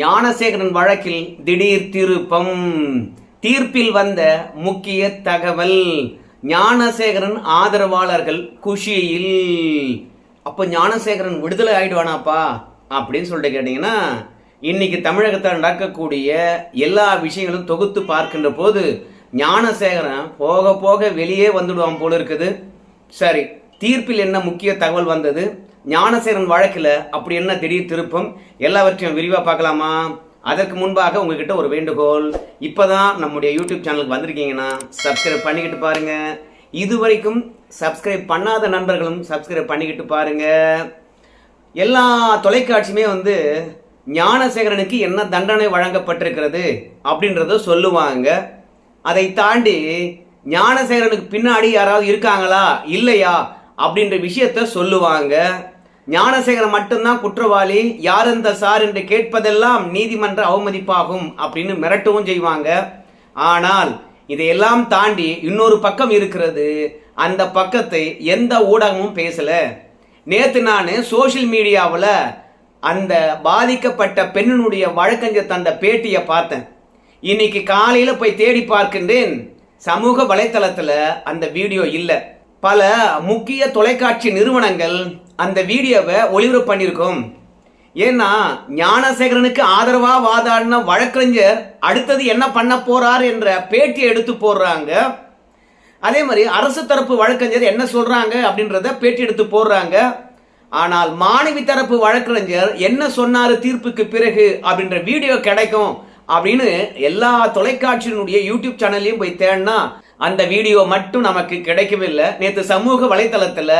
ஞானசேகரன் வழக்கில் திடீர் திருப்பம். தீர்ப்பில் வந்த முக்கிய தகவல் ஞானசேகரன் ஆதரவாளர்கள் குஷியில். அப்போ ஞானசேகரன் விடுதலை ஆயிடுவானாப்பா? அப்படின்னு சொல்லிட்டு கேட்டீங்கன்னா இன்னைக்கு தமிழகத்தில் நடக்கக்கூடிய எல்லா விஷயங்களும் தொகுத்து பார்க்கின்ற போது ஞானசேகரன் போக போக வெளியே வந்துடுவான் போல இருக்குது. சரி தீர்ப்பில் என்ன முக்கிய தகவல் வந்தது? ஞானசேகரன் வழக்கில் அப்படி என்ன திடீர் திருப்பம்? எல்லாவற்றையும் விரிவாக பார்க்கலாமா? அதற்கு முன்பாக உங்ககிட்ட ஒரு வேண்டுகோள். இப்போதான் நம்முடைய யூடியூப் சேனலுக்கு வந்திருக்கீங்கன்னா சப்ஸ்கிரைப் பண்ணிக்கிட்டு பாருங்க. இதுவரைக்கும் சப்ஸ்கிரைப் பண்ணாத நண்பர்களும் சப்ஸ்கிரைப் பண்ணிக்கிட்டு பாருங்க. எல்லா தொலைக்காட்சியுமே வந்து ஞானசேகரனுக்கு என்ன தண்டனை வழங்கப்பட்டிருக்கிறது அப்படின்றத சொல்லுவாங்க. அதை தாண்டி ஞானசேகரனுக்கு பின்னாடி யாராவது இருக்காங்களா? இல்லையா? அப்படின்ற விஷயத்த சொல்லுவாங்க. ஞானசேகரன் மட்டும்தான் குற்றவாளி. யார் அந்த சார் என்று கேட்பதெல்லாம் நீதிமன்ற அவமதிப்பாகும் அப்படின்னு மிரட்டவும் செய்வாங்க. ஆனால் இதையெல்லாம் தாண்டி இன்னொரு பக்கம் இருக்கிறது. அந்த பக்கத்தை எந்த ஊடகமும் பேசல. நேத்து நான் சோஷியல் மீடியாவில் அந்த பாதிக்கப்பட்ட பெண்ணினுடைய வழக்கறிஞர் தந்த பேட்டியை பார்த்தேன். இன்னைக்கு காலையில் போய் தேடி பார்க்கின்றேன். சமூக வலைத்தளத்தில் அந்த வீடியோ இல்லை. பல முக்கிய தொலைக்காட்சி நிறுவனங்கள் அந்த வீடியோவை ஒளிபரப்பு பண்ணியிருக்கோம். ஏன்னா ஞானசேகரனுக்கு ஆதரவாக வாதாடின வழக்கறிஞர் அடுத்தது என்ன பண்ண போறார் என்ற பேட்டியை எடுத்து போடுறாங்க. அதே மாதிரி அரசு தரப்பு வழக்கறிஞர் என்ன சொல்றாங்க அப்படின்றத பேட்டி எடுத்து போடுறாங்க. ஆனால் மாணவி தரப்பு வழக்கறிஞர் என்ன சொன்னாரு தீர்ப்புக்கு பிறகு அப்படின்ற வீடியோ கிடைக்கும் அப்படின்னு எல்லா தொலைக்காட்சியினுடைய யூடியூப் சேனல்லையும் போய் தேடினா அந்த வீடியோ மட்டும் நமக்கு கிடைக்கவில்லை. நேற்று சமூக வலைத்தளத்தில்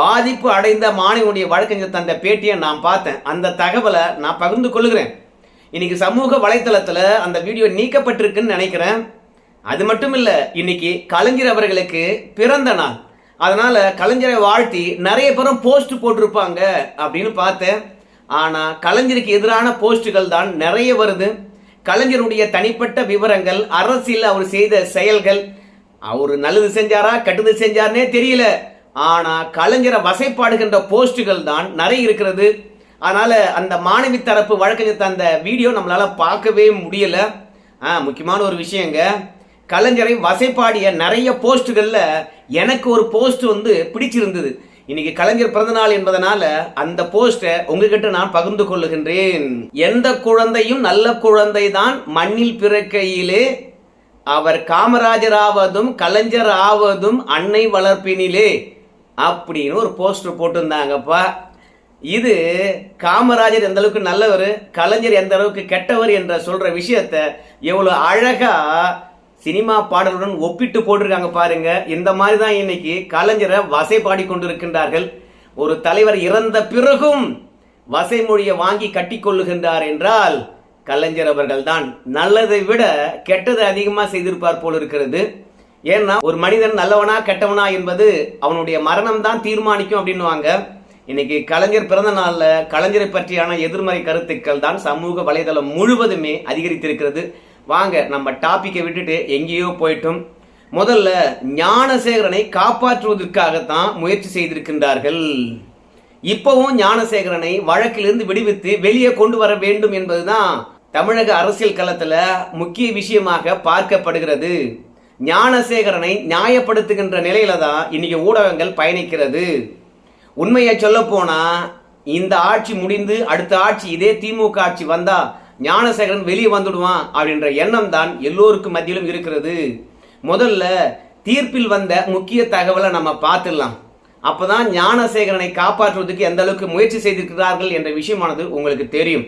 பாதிப்பு அடைந்த மாணவியுடைய வழக்கறிஞர் தந்த பேட்டியை நான் பார்த்தேன். அந்த தகவலை நான் பகிர்ந்து கொள்கிறேன். இன்னைக்கு சமூக வலைத்தளத்தில் அந்த வீடியோ நீக்கப்பட்டிருக்குன்னு நினைக்கிறேன். அது மட்டும் இல்லை இன்னைக்கு கலைஞர் அவர்களுக்கு பிறந்த நாள். அதனால கலைஞரை வாழ்த்தி நிறைய பேரும் போஸ்ட் போட்டிருப்பாங்க அப்படின்னு பார்த்தேன். ஆனால் கலைஞருக்கு எதிரான போஸ்ட்டுகள் தான் நிறைய வருது. கலைஞருடைய தனிப்பட்ட விவரங்கள் அரசியல் அவர் செய்த செயல்கள் அவர் நல்லது செஞ்சாரா கெட்டது செஞ்சார்னே தெரியல. ஆனா கலைஞரை வசைப்பாடுகின்ற போஸ்டுகள் தான் நிறைய இருக்கிறது. அதனால அந்த மாணவி தரப்பு வழக்கறிஞர் தந்த வீடியோ நம்மளால பார்க்கவே முடியல. முக்கியமான ஒரு விஷயங்க. கலைஞரை வசைப்பாடிய நிறைய போஸ்ட்டுகளில் எனக்கு ஒரு போஸ்ட் வந்து பிடிச்சிருந்தது. இன்னைக்கு கலைஞர் பிறந்த நாள் என்பதனால அந்த போஸ்டை உங்ககிட்ட நான் பகிர்ந்து கொள்ளுகின்றேன். எந்த குழந்தையும் நல்ல குழந்தை தான் மண்ணில் பிறக்கையிலே அவர் காமராஜர் ஆவதும் கலைஞர் ஆவதும் அன்னை வளர்ப்பினிலே அப்படின்னு ஒரு போஸ்டர் போட்டிருந்தாங்கப்பா. இது காமராஜர் எந்த அளவுக்கு நல்லவர் கலைஞர் எந்த அளவுக்கு கெட்டவர் என்ற சொல்ற விஷயத்த எவ்வளவு அழகா சினிமா பாடலுடன் ஒப்பிட்டு போட்டிருக்காங்க பாருங்க. இந்த மாதிரி தான் இன்னைக்கு கலைஞரை வசை பாடி கொண்டிருக்கின்றார்கள் ஒரு தலைவர் இறந்த பிறகும் வசை மொழியை வாங்கி கட்டிக்கொள்ளுகின்றார் என்றால் கலைஞர் அவர்கள் தான் நல்லதை விட கெட்டதை அதிகமா செய்திருப்பார் போல் இருக்கிறது. ஏன்னா ஒரு மனிதன் நல்லவனா கெட்டவனா என்பது அவனுடைய மரணம் தான் தீர்மானிக்கும் அப்படின்னுவாங்க. இன்னைக்கு கலைஞர் பிறந்த நாளில் கலைஞரை பற்றியான எதிர்மறை கருத்துக்கள் தான் சமூக வலைதளம் முழுவதுமே அதிகரித்திருக்கிறது. வாங்க நம்ம டாப்பிக்கை விட்டுட்டு எங்கேயோ போயிட்டோம். முதல்ல ஞானசேகரனை காப்பாற்றுவதற்காகத்தான் முயற்சி செய்திருக்கின்றார்கள். இப்பவும் ஞானசேகரனை வழக்கிலிருந்து விடுவித்து வெளியே கொண்டு வர வேண்டும் என்பதுதான் தமிழக அரசியல் களத்தில் முக்கிய விஷயமாக பார்க்கப்படுகிறது. ஞானசேகரனை நியாயப்படுத்துகின்ற நிலையில தான் இன்னைக்கு ஊடகங்கள் பயணிக்கிறது. உண்மையை சொல்ல போனா இந்த ஆட்சி முடிந்து அடுத்த ஆட்சி இதே திமுக ஆட்சி வந்தா ஞானசேகரன் வெளியே வந்துடுவான் அப்படின்ற எண்ணம் தான் எல்லோருக்கும் மத்தியிலும் இருக்கிறது. முதல்ல தீர்ப்பில் வந்த முக்கிய தகவலை நம்ம பார்த்துடலாம். அப்போதான் ஞானசேகரனை காப்பாற்றுவதற்கு எந்த அளவுக்கு முயற்சி செய்திருக்கிறார்கள் என்ற விஷயமானது உங்களுக்கு தெரியும்.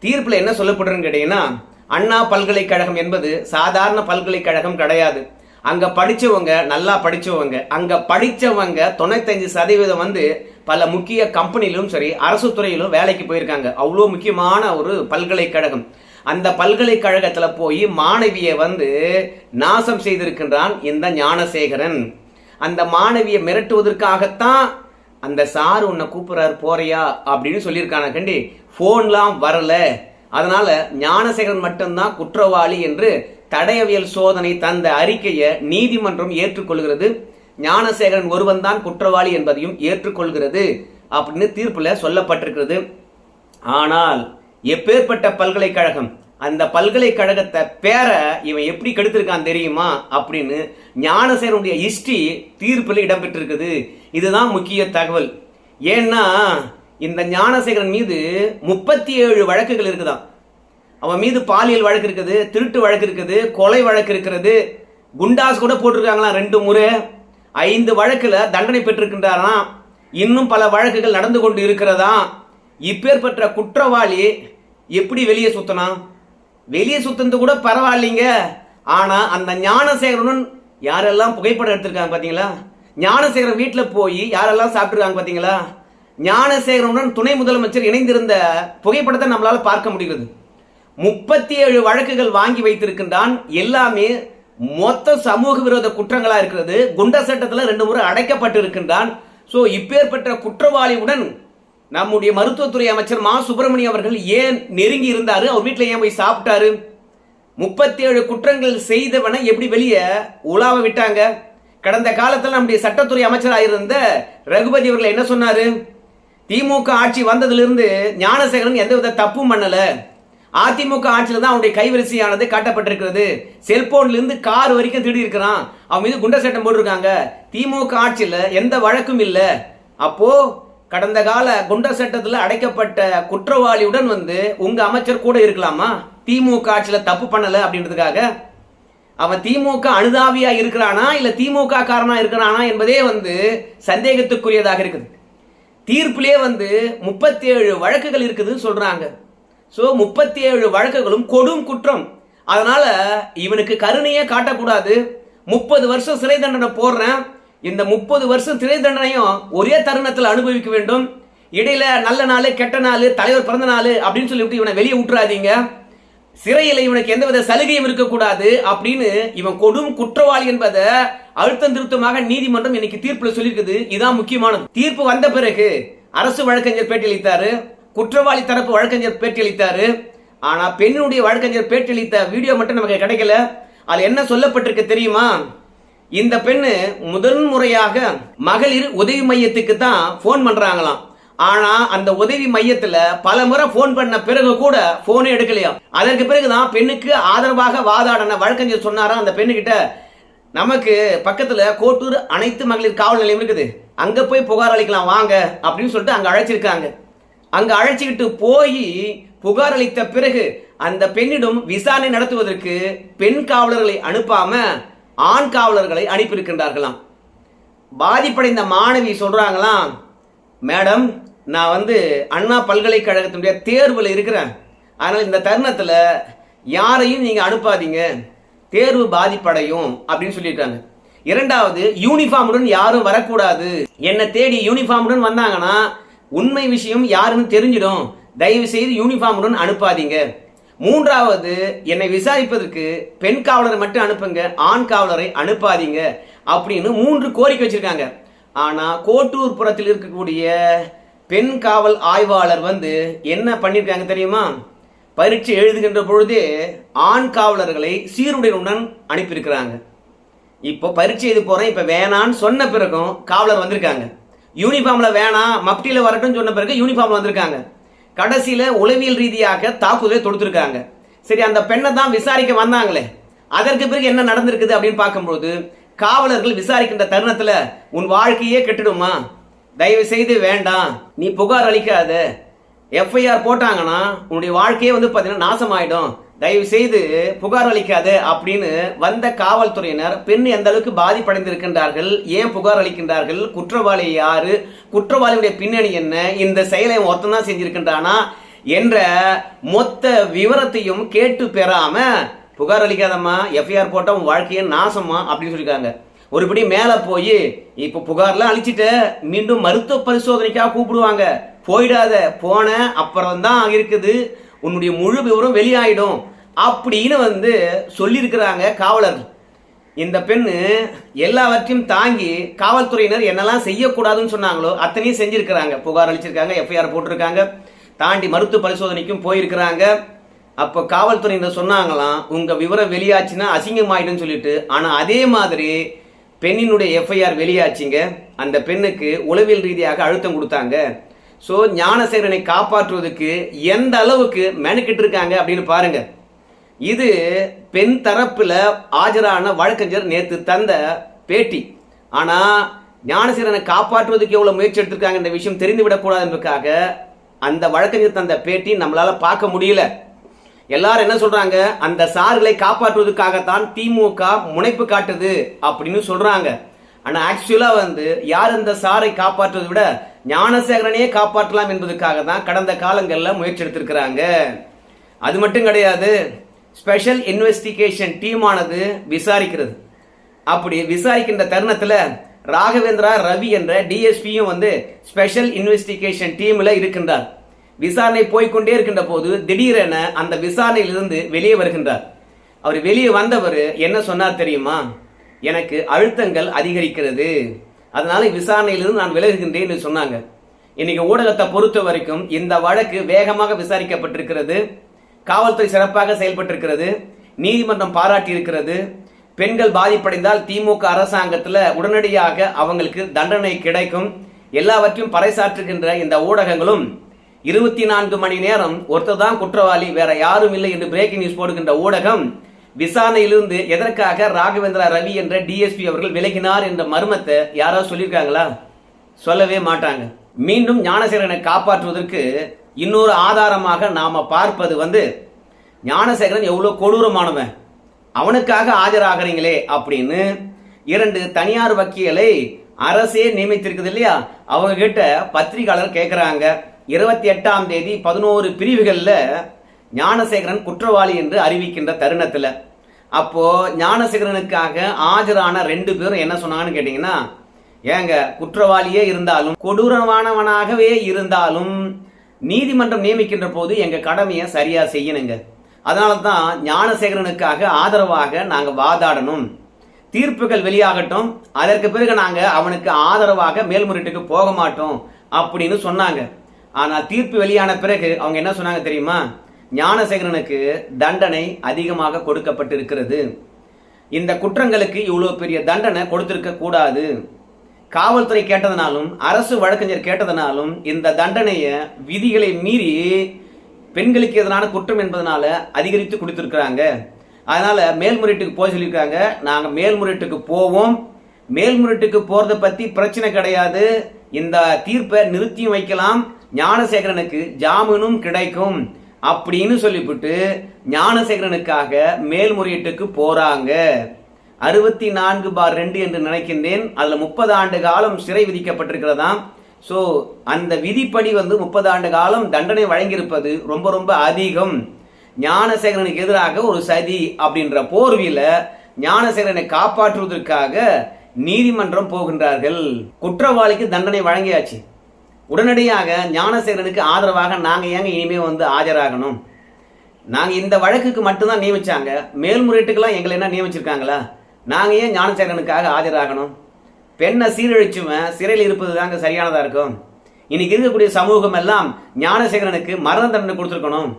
தீர்ப்பில் என்ன சொல்லப்படுறதுன்னு கேட்டீங்கன்னா அண்ணா பல்கலைக்கழகம் என்பது சாதாரண பல்கலைக்கழகம் கிடையாது. அங்க படிச்சவங்க நல்லா படிச்சவங்க அங்க படிச்சவங்க தொண்ணூத்தஞ்சு சதவீதம் வந்து பல முக்கிய கம்பெனிலும் சரி அரசு துறையிலும் வேலைக்கு போயிருக்காங்க. அவ்வளோ முக்கியமான ஒரு பல்கலைக்கழகம். அந்த பல்கலைக்கழகத்துல போய் மாணவியை வந்து நாசம் செய்திருக்கின்றான் இந்த ஞானசேகரன். அந்த மாணவியை மிரட்டுவதற்காகத்தான் அந்த சார் உன்னை கூப்பிடுறாரு போறியா? அப்படின்னு சொல்லியிருக்கான கண்டி. போன்லாம் வரல. அதனால ஞானசேகரன் மட்டும்தான் குற்றவாளி என்று தடயவியல் சோதனை தந்த அறிக்கையை நீதிமன்றம் ஏற்றுக்கொள்கிறது. ஞானசேகரன் ஒருவன் தான் குற்றவாளி என்பதையும் ஏற்றுக்கொள்கிறது அப்படின்னு தீர்ப்பில் சொல்லப்பட்டிருக்கிறது. ஆனால் எப்பேற்பட்ட பல்கலைக்கழகம் அந்த பல்கலைக்கழகத்தை பேர இவன் எப்படி கெடுத்திருக்கான் தெரியுமா அப்படின்னு ஞானசேரனுடைய ஹிஸ்டரி தீர்ப்பில் இடம்பெற்றிருக்குது. இதுதான் முக்கிய தகவல். ஏன்னா இந்த ஞானசேகரன் மீது முப்பத்தி ஏழு வழக்குகள் இருக்குதான் அவன் மீது பாலியல் வழக்கு இருக்குது திருட்டு வழக்கு இருக்குது கொலை வழக்கு இருக்கிறது குண்டாஸ் கூட போட்டிருக்காங்களாம் ரெண்டு முறை. ஐந்து வழக்கில் தண்டனை பெற்றிருக்கின்றாராம். இன்னும் பல வழக்குகள் நடந்து கொண்டு இருக்கிறதா? இப்பேற்பட்ட குற்றவாளி எப்படி வெளியே சுத்தனா? வெளியே சுத்தினது கூட பரவாயில்லைங்க. ஆனால் அந்த ஞானசேகரனும் யாரெல்லாம் புகைப்படம் எடுத்திருக்காங்க பார்த்தீங்களா ஞானசேகரன் வீட்டில் போய் யாரெல்லாம் சாப்பிட்டுருக்காங்க பார்த்தீங்களா ஞானசேகரனுடன் துணை முதலமைச்சர் இணைந்திருந்த புகைப்படத்தை நம்மளால் பார்க்க முடிகிறது. முப்பத்தி ஏழு வழக்குகள் வாங்கி வைத்திருக்கின்றான். எல்லாமே மொத்த சமூக விரோத குற்றங்களா இருக்கிறது. குண்ட சட்டத்தில் ரெண்டு முறை அடைக்கப்பட்டு இருக்கின்றான் ஸோ இப்பேற்பட்ட குற்றவாளியுடன் நம்முடைய மருத்துவத்துறை அமைச்சர் மா. சுப்பிரமணியம் அவர்கள் ஏன் நெருங்கி இருந்தார்? அவர் வீட்டில் ஏன் போய் சாப்பிட்டாரு? முப்பத்தி ஏழு குற்றங்கள் செய்தவனை எப்படி வெளியே உலாவ விட்டாங்க? கடந்த காலத்தில் நம்முடைய சட்டத்துறை அமைச்சராக இருந்த ரகுபதி அவர்கள் என்ன சொன்னாரு? திமுக ஆட்சி வந்ததிலிருந்து ஞானசேகரன் எந்தவித தப்பும் பண்ணலை. அதிமுக ஆட்சியில் தான் அவனுடைய கைவரிசையானது காட்டப்பட்டிருக்கிறது. செல்போன்லேருந்து கார் வரைக்கும் திருடி இருக்கிறான். அவன் மீது குண்டை சட்டம் போட்டிருக்காங்க. திமுக ஆட்சியில் எந்த வழக்கும் இல்லை. அப்போது கடந்த கால குண்டர் சட்டத்தில் அடைக்கப்பட்ட குற்றவாளியுடன் வந்து உங்கள் அமைச்சர் கூட இருக்கலாமா? திமுக ஆட்சியில் தப்பு பண்ணலை அப்படின்றதுக்காக? அவன் திமுக அனுதாபியா இருக்கிறானா? இல்லை திமுக காரனா இருக்கிறானா என்பதே வந்து சந்தேகத்துக்குரியதாக இருக்குது. தீர்ப்பிலே வந்து முப்பத்தேழு வழக்குகள் இருக்குதுன்னு சொல்றாங்க. ஸோ முப்பத்தி ஏழு வழக்குகளும் கொடும் குற்றம். அதனால இவனுக்கு கருணையே காட்டக்கூடாது. முப்பது வருஷம் சிறை தண்டனை போடுறேன். இந்த முப்பது வருஷம் சிறை தண்டனையும் ஒரே தருணத்தில் அனுபவிக்க வேண்டும். இடையில நல்ல நாள் கெட்ட நாள் தலைவர் பிறந்த நாள் அப்படின்னு சொல்லிவிட்டு இவனை வெளியே விட்டுறாதீங்க சிறையில் இவனுக்கு எந்தவித சலுகையும் இருக்கக்கூடாது அப்படின்னு இவன் கொடும் குற்றவாளி என்பதை அழுத்தம் திருத்தமாக நீதிமன்றம் இன்னைக்கு தீர்ப்புல சொல்லியிருக்குது. இதான் முக்கியமானது. தீர்ப்பு வந்த பிறகு அரசு வழக்கறிஞர் பேட்டியளித்தாரு. குற்றவாளி தரப்பு வழக்கறிஞர் பேட்டியளித்தாரு. ஆனா பெண்ணுடைய வழக்கறிஞர் பேட்டியளித்த வீடியோ மட்டும் நமக்கு கிடைக்கல. அது என்ன சொல்லப்பட்டிருக்கு தெரியுமா? இந்த பெண்ணு முதன்முறையாக மகளிர் உதவி மையத்துக்கு தான் போன் பண்றாங்களாம். ஆனா அந்த உதவி மையத்துல பல முறை போன் பண்ண பிறகு கூட போனே எடுக்கலையா அதற்கு பிறகுதான் பெண்ணுக்கு ஆதரவாக வாதாடின வழக்கறிஞர் சொன்னாரா அந்த பெண்ணுகிட்ட? நமக்கு பக்கத்துல கோட்டூர் அனைத்து மகளிர் காவல் நிலையம் இருக்குது. அங்க போய் புகார் அளிக்கலாம் வாங்க அப்படின்னு சொல்லிட்டு அங்க அழைச்சிருக்காங்க. அங்கு அழைச்சிக்கிட்டு போய் புகார் அளித்த பிறகு அந்த பெண்ணிடம் விசாரணை நடத்துவதற்கு பெண் காவலர்களை அனுப்பாம ஆண் காவலர்களை அனுப்பியிருக்கின்றார்களாம். பாதிப்படைந்த மாணவி சொல்றாங்களாம் மேடம் நான் வந்து அண்ணா பல்கலைக்கழகத்தினுடைய தேர்வில் இருக்கிறேன். அதனால் இந்த தருணத்தில் யாரையும் நீங்கள் அனுப்பாதீங்க. தேர்வு பாதிப்படையும் அப்படின்னு சொல்லியிருக்காங்க. இரண்டாவது யூனிஃபார்முடன் யாரும் வரக்கூடாது. என்னை தேடி யூனிஃபார்முடன் வந்தாங்கன்னா உண்மை விஷயம் யாருன்னு தெரிஞ்சிடும். தயவு செய்து யூனிஃபார்முடன் அனுப்பாதீங்க. மூன்றாவது என்னை விசாரிப்பதற்கு பெண் காவலரை மட்டும் அனுப்புங்க ஆண் காவலரை அனுப்பாதீங்க அப்படின்னு மூன்று கோரிக்கை வச்சிருக்காங்க. ஆனா கோட்டூர் புறத்தில் இருக்கக்கூடிய பெண் காவல் ஆய்வாளர் வந்து என்ன பண்ணிருக்காங்க தெரியுமா? பரீட்சை எழுதுகின்ற பொழுதே ஆண் காவலர்களை சீருடையுடன் அனுப்பியிருக்கிறாங்க. இப்போ பரீட்சை எழுத போறேன் இப்ப வேணான்னு சொன்ன பிறகும் காவலர் வந்திருக்காங்க. யூனிஃபார்மில் வேணாம் மப்டியில் வரட்டும் சொன்ன பிறகு யூனிஃபார்ம் வந்திருக்காங்க. கடைசியில் உளவியல் ரீதியாக தாக்குதலை தொடுத்திருக்காங்க. சரி அந்த பெண்ணை தான் விசாரிக்க வந்தாங்களே. அதற்கு பிறகு என்ன நடந்திருக்குது அப்படின்னு பார்க்கும்போது காவலர்கள் விசாரிக்கின்ற தருணத்தில் உன் வாழ்க்கையே கெட்டுடுமா தயவு செய்து வேண்டாம். நீ புகார் அளிக்காத. எஃப்ஐஆர் போட்டாங்கன்னா உன்னுடைய வாழ்க்கையே வந்து பார்த்தீங்கன்னா நாசமாயிடும். தயவு செய்து புகார் அளிக்காத அப்படின்னு வந்த காவல்துறையினர் பெண் எந்த அளவுக்கு பாதிப்படைந்திருக்கின்றார்கள் ஏன் புகார் அளிக்கின்றார்கள் குற்றவாளி யாரு குற்றவாளியுடைய பின்னணி என்ன இந்த செயலை ஒருத்தன் தான் செஞ்சிருக்கின்றானா என்ற மொத்த விவரத்தையும் கேட்டு பெறாம புகார் அளிக்காதம்மா எஃப்ஐஆர் போட்டால் உன் வாழ்க்கையை நாசமா அப்படின்னு சொல்லியிருக்காங்க. ஒருபடி மேல போய் இப்ப புகார்லாம் அழிச்சிட்ட மீண்டும் மருத்துவ பரிசோதனைக்காக கூப்பிடுவாங்க. போயிடாத போன அப்புறம் தான் இருக்குது உன்னுடைய முழு விவரம் வெளியாயிடும் அப்படின்னு வந்து சொல்லியிருக்கிறாங்க காவலர்கள். இந்த பெண்ணு எல்லாவற்றையும் தாங்கி காவல்துறையினர் என்னெல்லாம் செய்யக்கூடாதுன்னு சொன்னாங்களோ அத்தனையும் செஞ்சிருக்கிறாங்க. புகார் அளிச்சிருக்காங்க எஃப்ஐஆர் போட்டிருக்காங்க தாண்டி மருத்துவ பரிசோதனைக்கும் போயிருக்கிறாங்க. அப்போ காவல்துறையினர் சொன்னாங்களாம் உங்கள் விவரம் வெளியாச்சுன்னா அசிங்கமாயிடும்னு சொல்லிட்டு. ஆனால் அதே மாதிரி பெண்ணினுடைய எஃப்ஐஆர் வெளியாச்சுங்க. அந்த பெண்ணுக்கு உளவியல் ரீதியாக அழுத்தம் கொடுத்தாங்க. ஸோ ஞானசேகரனை காப்பாற்றுவதற்கு எந்த அளவுக்கு மெனக்கிட்டு இருக்காங்க அப்படின்னு பாருங்க. இது பெண் தரப்பில் ஆஜரான வழக்கறிஞர் நேற்று தந்த பேட்டி. ஆனால் ஞானசேகரனை காப்பாற்றுவதற்கு எவ்வளோ முயற்சி எடுத்திருக்காங்க இந்த விஷயம் தெரிந்துவிடக்கூடாது என்பதற்காக அந்த வழக்கறிஞர் தந்த பேட்டி நம்மளால் பார்க்க முடியல. எல்லாரும் என்ன சொல்றாங்க? அந்த சார்களை காப்பாற்றுவதற்காகத்தான் திமுக முனைப்பு காட்டுது அப்படின்னு சொல்றாங்க. ஆனால் ஆக்சுவலாக வந்து யார் அந்த சாரை காப்பாற்றுவதை விட ஞானசேகரனையே காப்பாற்றலாம் என்பதற்காக தான் கடந்த காலங்களில் முயற்சி எடுத்திருக்கிறாங்க. அது மட்டும் கிடையாது ஸ்பெஷல் இன்வெஸ்டிகேஷன் டீமானது விசாரிக்கிறது. அப்படி விசாரிக்கின்ற தருணத்தில் ராகவேந்திரா ரவி என்ற டிஎஸ்பியும் வந்து ஸ்பெஷல் இன்வெஸ்டிகேஷன் டீமில் இருக்கின்றார். விசாரணை போய்க்கொண்டே இருக்கின்ற போது திடீரென அந்த விசாரணையிலிருந்து வெளியே வருகின்றார். அவர் வெளியே வந்தவர் என்ன சொன்னார் தெரியுமா? எனக்கு அழுத்தங்கள் அதிகரிக்கிறது. அதனால விசாரணையிலிருந்து நான் விலகுகின்றேன் என்று சொன்னாங்க. இன்னைக்கு ஊடகத்தை பொறுத்த வரைக்கும் இந்த வழக்கு வேகமாக விசாரிக்கப்பட்டிருக்கிறது. காவல்துறை சிறப்பாக செயல்பட்டிருக்கிறது. நீதிமன்றம் பாராட்டி இருக்கிறது பெண்கள் பாதிப்படைந்தால் திமுக அரசாங்கத்தில் உடனடியாக அவங்களுக்கு தண்டனை கிடைக்கும். எல்லாவற்றையும் பறைசாற்றுகின்ற இந்த ஊடகங்களும் இருபத்தி நான்கு மணி நேரம் ஒருத்தர் தான் குற்றவாளி வேற யாரும் இல்லை என்று பிரேக்கிங் நியூஸ் போடுகின்ற ஊடகம் விசாரணையிலிருந்து எதற்காக ராகவேந்திரா ரவி என்ற டிஎஸ்பி அவர்கள் விலகினார் என்ற மர்மத்தை யாராவது சொல்லியிருக்காங்களா? சொல்லவே மாட்டாங்க. மீண்டும் ஞானசேகரனை காப்பாற்றுவதற்கு இன்னொரு ஆதாரமாக நாம பார்ப்பது வந்து ஞானசேகரன் எவ்வளவு கொடூரமானவன். அவனுக்காக ஆஜராகிறீங்களே அப்படின்னு இரண்டு தனியார் வக்கீலை அரசே நியமித்திருக்குது இல்லையா? அவங்க கிட்ட பத்திரிகையாளர் கேட்குறாங்க இருபத்தி எட்டாம் தேதி பதினோரு பிரிவுகளில் ஞானசேகரன் குற்றவாளி என்று அறிவிக்கின்ற தருணத்தில். அப்போ ஞானசேகரனுக்காக ஆஜரான ரெண்டு பேரும் என்ன சொன்னாங்கன்னு கேட்டீங்கன்னா ஏங்க குற்றவாளியே இருந்தாலும் கொடூரமானவனாகவே இருந்தாலும் நீதிமன்றம் நியமிக்கின்ற போது எங்க கடமையை சரியா செய்யணுங்க. அதனால தான் ஞானசேகரனுக்காக ஆதரவாக நாங்கள் வாதாடணும். தீர்ப்புகள் வெளியாகட்டும் அதற்கு பிறகு நாங்கள் அவனுக்கு ஆதரவாக மேல்முறையீட்டுக்கு போக மாட்டோம் அப்படின்னு சொன்னாங்க. ஆனால் தீர்ப்பு வெளியான பிறகு அவங்க என்ன சொன்னாங்க தெரியுமா? ஞானசேகரனுக்கு தண்டனை அதிகமாக கொடுக்கப்பட்டிருக்கிறது. இந்த குற்றங்களுக்கு இவ்வளோ பெரிய தண்டனை கொடுத்திருக்க கூடாது. காவல்துறை கேட்டதனாலும் அரசு வழக்கறிஞர் கேட்டதனாலும் இந்த தண்டனையை விதிகளை மீறி பெண்களுக்கு எதிரான குற்றம் என்பதனால அதிகரித்து கொடுத்துருக்குறாங்க. அதனால மேல்முறையீட்டுக்கு போக சொல்லியிருக்காங்க. நாங்கள் மேல்முறையீட்டுக்கு போவோம். மேல்முறையீட்டுக்கு போகிறத பற்றி பிரச்சனை கிடையாது. இந்த தீர்ப்பை நிறுத்தியும் வைக்கலாம். ஞானசேகரனுக்கு ஜாமீனும் கிடைக்கும். அப்படின்னு சொல்லிவிட்டு ஞானசேகரனுக்காக மேல்முறையீட்டுக்கு போறாங்க. அறுபத்தி நான்கு பார் ரெண்டு என்று நினைக்கின்றேன். அதில் முப்பது ஆண்டு காலம் சிறை விதிக்கப்பட்டிருக்கிறதாம். ஸோ அந்த விதிப்படி வந்து முப்பது ஆண்டு காலம் தண்டனை வழங்கியிருப்பது ரொம்ப ரொம்ப அதிகம். ஞானசேகரனுக்கு எதிராக ஒரு சதி அப்படின்ற போர்வியில் ஞானசேகரனை காப்பாற்றுவதற்காக நீதிமன்றம் போகின்றார்கள். குற்றவாளிக்கு தண்டனை வழங்கியாச்சு. உடனடியாக ஞானசேகரனுக்கு ஆதரவாக நாங்கள் ஏங்க இனிமேல் வந்து ஆஜராகணும்? நாங்கள் இந்த வழக்குக்கு மட்டும்தான் நியமித்தாங்க மேல்முறையீட்டுக்கெல்லாம் எங்களை என்ன நியமிச்சிருக்காங்களா? நாங்கள் ஏன் ஞானசேகரனுக்காக ஆஜராகணும்? பெண்ணை சீரழிச்சுவன் சிறையில் இருப்பது தாங்க சரியானதாக இருக்கும். இன்னைக்கு இருக்கக்கூடிய சமூகம் எல்லாம் ஞானசேகரனுக்கு மரண தண்டனை கொடுத்துருக்கணும்.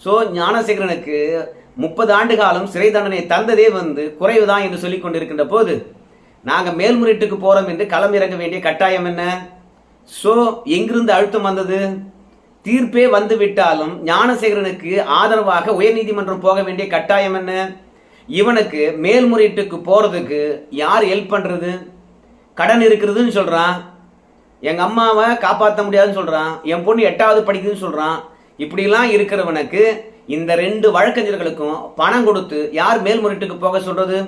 ஸோ ஞானசேகரனுக்கு முப்பது ஆண்டு காலம் சிறை தண்டனை தந்ததே வந்து குறைவு தான் என்று சொல்லிக் கொண்டிருக்கின்ற போது நாங்கள் மேல்முறையீட்டுக்கு போகிறோம் என்று களம் இறங்க வேண்டிய கட்டாயம் என்ன? ஸோ எங்கிருந்து அழுத்தம் வந்தது? தீர்ப்பே வந்து விட்டாலும் ஞானசேகரனுக்கு ஆதரவாக உயர்நீதிமன்றம் போக வேண்டிய கட்டாயம் என்ன? இவனுக்கு மேல்முறையீட்டுக்கு போகிறதுக்கு யார் ஹெல்ப் பண்ணுறது கடன் இருக்கிறதுன்னு சொல்கிறான் எங்கள் அம்மாவை காப்பாற்ற முடியாதுன்னு சொல்கிறான் என் பொண்ணு எட்டாவது படிக்குதுன்னு சொல்கிறான் இப்படிலாம் இருக்கிறவனுக்கு இந்த ரெண்டு வழக்கறிஞர்களுக்கும் பணம் கொடுத்து யார் மேல்முறையீட்டுக்கு போக சொல்கிறது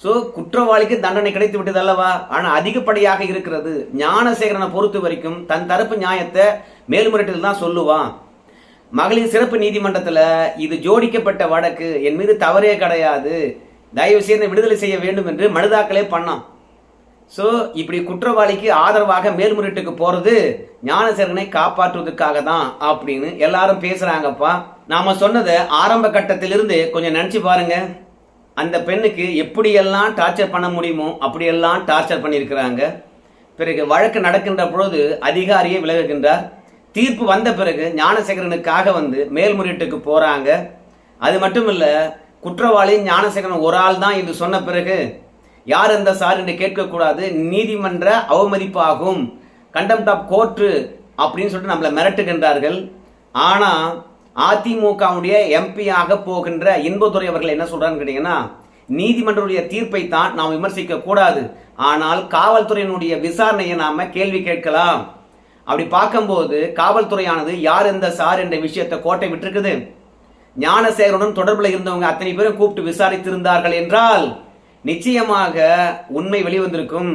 ஸோ குற்றவாளிக்கு தண்டனை கிடைத்து விட்டது அல்லவா? ஆனால் அதிகப்படியாக இருக்கிறது. ஞானசேகரனை பொறுத்த வரைக்கும் தன் தரப்பு நியாயத்தை மேல்முறையீட்டில் தான் சொல்லுவான். மகளிர் சிறப்பு நீதிமன்றத்தில் இது ஜோடிக்கப்பட்ட வழக்கு. என் மீது தவறே கிடையாது. தயவு செய்து விடுதலை செய்ய வேண்டும் என்று மனுதாக்களே பண்ணான். ஸோ இப்படி குற்றவாளிக்கு ஆதரவாக மேல்முறையீட்டுக்கு போகிறது ஞானசேகரனை காப்பாற்றுவதற்காக தான் அப்படின்னு எல்லாரும் பேசுகிறாங்கப்பா நாம் சொன்னதை ஆரம்ப கட்டத்திலிருந்து கொஞ்சம் நினச்சி பாருங்கள் அந்த பெண்ணுக்கு எப்படியெல்லாம் டார்ச்சர் பண்ண முடியுமோ அப்படியெல்லாம் டார்ச்சர் பண்ணியிருக்கிறாங்க. பிறகு வழக்கு நடக்கின்ற பொழுது அதிகாரியே விலகுகின்றார். தீர்ப்பு வந்த பிறகு ஞானசேகரனுக்காக வந்து மேல்முறையீட்டுக்கு போகிறாங்க அது மட்டும் இல்லை குற்றவாளி ஞானசேகரன் ஒரு ஆள் தான் என்று சொன்ன பிறகு யார் அந்த சார்? என்று கேட்கக்கூடாது. நீதிமன்ற அவமதிப்பாகும். கண்டெம்ட் ஆஃப் கோர்ட்டு அப்படின்னு சொல்லிட்டு நம்மளை மிரட்டுகின்றார்கள். ஆனால் அதிமுகவுடைய எம்பியாக போகின்ற இன்பதுரை அவர்கள் என்ன சொல்றான்னு கேட்டீங்கன்னா நீதிமன்றனுடைய தீர்ப்பை தான் நாம் விமர்சிக்க கூடாது. ஆனால் காவல்துறையினுடைய விசாரணையை நாம கேள்வி கேட்கலாம். அப்படி பார்க்கும்போது காவல்துறையானது யார் இந்த சார் என்ற விஷயத்தை கோட்டை விட்டுருக்குது. ஞானசேகருடன் தொடர்பில் இருந்தவங்க அத்தனை பேரும் கூப்பிட்டு விசாரித்திருந்தார்கள் என்றால் நிச்சயமாக உண்மை வெளிவந்திருக்கும்.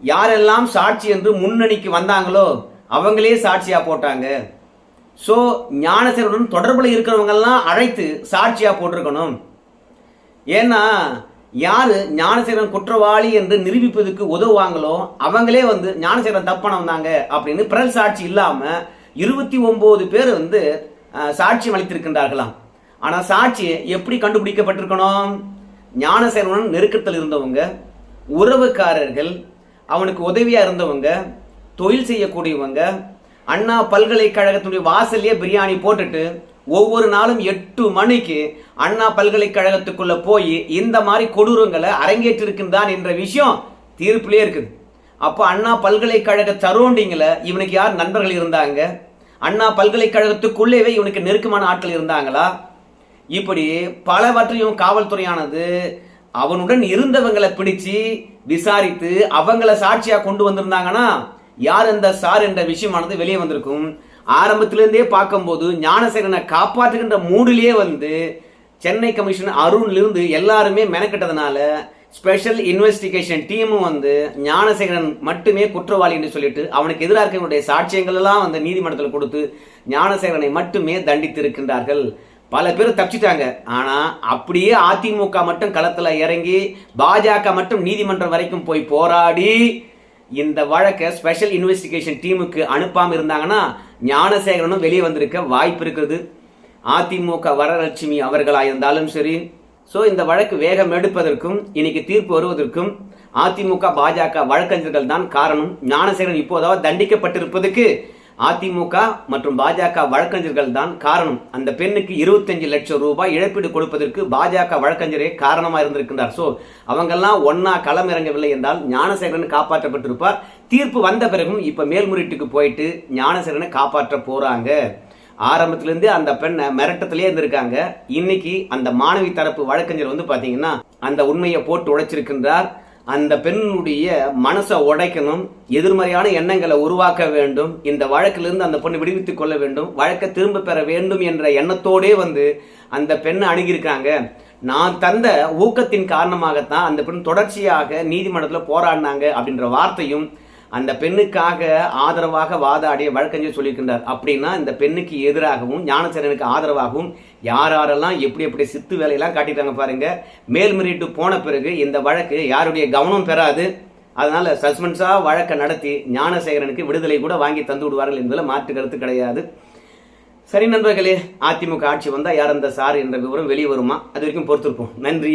யாரெல்லாம் சாட்சி என்று முன்னணிக்கு வந்தாங்களோ அவங்களே சாட்சியா போட்டாங்க. ஸோ ஞானசேகரனுடன் தொடர்பில் இருக்கிறவங்கெல்லாம் அழைத்து சாட்சியாக போட்டிருக்கணும். ஏன்னா யார் ஞானசேகரன் குற்றவாளி என்று நிரூபிப்பதற்கு உதவுவாங்களோ அவங்களே வந்து ஞானசேகரன் தப்பான வந்தாங்க அப்படின்னு பிறல் சாட்சி இல்லாமல் இருபத்தி ஒம்பது பேர் வந்து சாட்சியம் அளித்திருக்கின்றார்களாம். ஆனால் சாட்சி எப்படி கண்டுபிடிக்கப்பட்டிருக்கணும்? ஞானசேகரனுடன் நெருக்கத்தில் இருந்தவங்க உறவுக்காரர்கள் அவனுக்கு உதவியாக இருந்தவங்க தொழில் செய்யக்கூடியவங்க அண்ணா பல்கலைக்கழகத்துடைய வாசல்லையே பிரியாணி போட்டுட்டு ஒவ்வொரு நாளும் எட்டு மணிக்கு அண்ணா பல்கலைக்கழகத்துக்குள்ள போய் இந்த மாதிரி கொடூரங்களை அரங்கேற்றிருக்கின்றான் என்ற விஷயம் தீர்ப்பிலே இருக்குது. அப்போ அண்ணா பல்கலைக்கழக சரௌண்டிங்கில் இவனுக்கு யார் நண்பர்கள் இருந்தாங்க? அண்ணா பல்கலைக்கழகத்துக்குள்ளேவே இவனுக்கு நெருக்கமான ஆட்கள் இருந்தாங்களா? இப்படி பலவற்றையும் காவல்துறையானது அவனுடன் இருந்தவங்களை பிடிச்சு விசாரித்து அவங்கள சாட்சியாக கொண்டு வந்திருந்தாங்கன்னா யார் இந்த சார் என்ற விஷயமானது வெளியே வந்திருக்கும்? ஆரம்பத்திலிருந்தே பார்க்கும்போது ஞானசேகரனை காப்பாற்றுகின்ற மூடிலேயே வந்து சென்னை கமிஷன் அருண்லேருந்து எல்லாருமே மெனக்கிட்டதுனால ஸ்பெஷல் இன்வெஸ்டிகேஷன் டீமும் வந்து ஞானசேகரன் மட்டுமே குற்றவாளி என்று சொல்லிட்டு அவனுக்கு எதிராக இருக்கக்கூடிய சாட்சியங்கள் எல்லாம் வந்து நீதிமன்றத்தில் கொடுத்து ஞானசேகரனை மட்டுமே தண்டித்திருக்கின்றார்கள். பல பேர் தப்பிச்சிட்டாங்க. ஆனா அப்படியே அதிமுக மட்டும் களத்துல இறங்கி பாஜக மட்டும் நீதிமன்றம் வரைக்கும் போய் போராடி இந்த வழக்கை ஸ்பெஷல் இன்வெஸ்டிகேஷன் டீமுக்கு அனுப்பாமல் இருந்தாங்கன்னா ஞானசேகரனும் வெளியே வந்திருக்க வாய்ப்பு இருக்குது. அதிமுக வரலட்சுமி அவர்களாக இருந்தாலும் சரி. ஸோ இந்த வழக்கு வேகம் எடுப்பதற்கும் இன்னைக்கு தீர்ப்பு வருவதற்கும் அதிமுக பாஜக வழக்கறிஞர்கள் தான் காரணம். ஞானசேகரன் இப்போதாவது தண்டிக்கப்பட்டிருப்பதுக்கு அதிமுக மற்றும் பாஜக வழக்கறிஞர்கள் தான் காரணம். அந்த பெண்ணுக்கு இருபத்தஞ்சு லட்சம் ரூபாய் இழப்பீடு கொடுப்பதற்கு பாஜக வழக்கறிஞரே காரணமாக இருந்திருக்கின்றார். ஸோ அவங்கெல்லாம் ஒன்னா களமிறங்கவில்லை என்றால் ஞானசேகரன் காப்பாற்றப்பட்டிருப்பார். தீர்ப்பு வந்த பிறகும் இப்போ மேல்முறையீட்டுக்கு போயிட்டு ஞானசேகரனை காப்பாற்ற போறாங்க. ஆரம்பத்திலேருந்து அந்த பெண்ணை மிரட்டத்திலே இருந்திருக்காங்க. இன்னைக்கு அந்த மாணவி தரப்பு வழக்கறிஞர் வந்து பார்த்தீங்கன்னா அந்த உண்மையை போட்டு உழைச்சிருக்கின்றார். அந்த பெண்ணுடைய மனசை உடைக்கணும் எதிர்மறையான எண்ணங்களை உருவாக்க வேண்டும் இந்த வழக்கிலிருந்து அந்த பொண்ணை விடுவித்துக் கொள்ள வேண்டும் வழக்கை திரும்ப பெற வேண்டும் என்ற எண்ணத்தோடே வந்து அந்த பெண்ணை அணுகியிருக்காங்க நான் தந்த ஊக்கத்தின் காரணமாகத்தான் அந்த பெண் தொடர்ச்சியாக நீதிமன்றத்தில் போராடினாங்க அப்படின்ற வார்த்தையும் அந்த பெண்ணுக்காக ஆதரவாக வாதாடிய வழக்கறிஞர் சொல்லியிருக்கின்றார். அப்படின்னா இந்த பெண்ணுக்கு எதிராகவும் ஞானசேரனுக்கு ஆதரவாகவும் யார் யாரெல்லாம் எப்படி எப்படி சித்து வேலையெல்லாம் காட்டிட்டாங்க பாருங்க. மேல்முறையீட்டு போன பிறகு இந்த வழக்கு யாருடைய கவனம் பெறாது. அதனால சஸ்பென்ஸாக வழக்கை நடத்தி ஞானசேகரனுக்கு விடுதலை கூட வாங்கி தந்து விடுவார்கள் என்பதில் மாற்று கருத்து கிடையாது. சரி நண்பர்களே அதிமுக ஆட்சி வந்தால் யார் அந்த சார் என்ற விவரம் வெளியே வருமா? அது வரைக்கும் பொறுத்திருப்போம். நன்றி.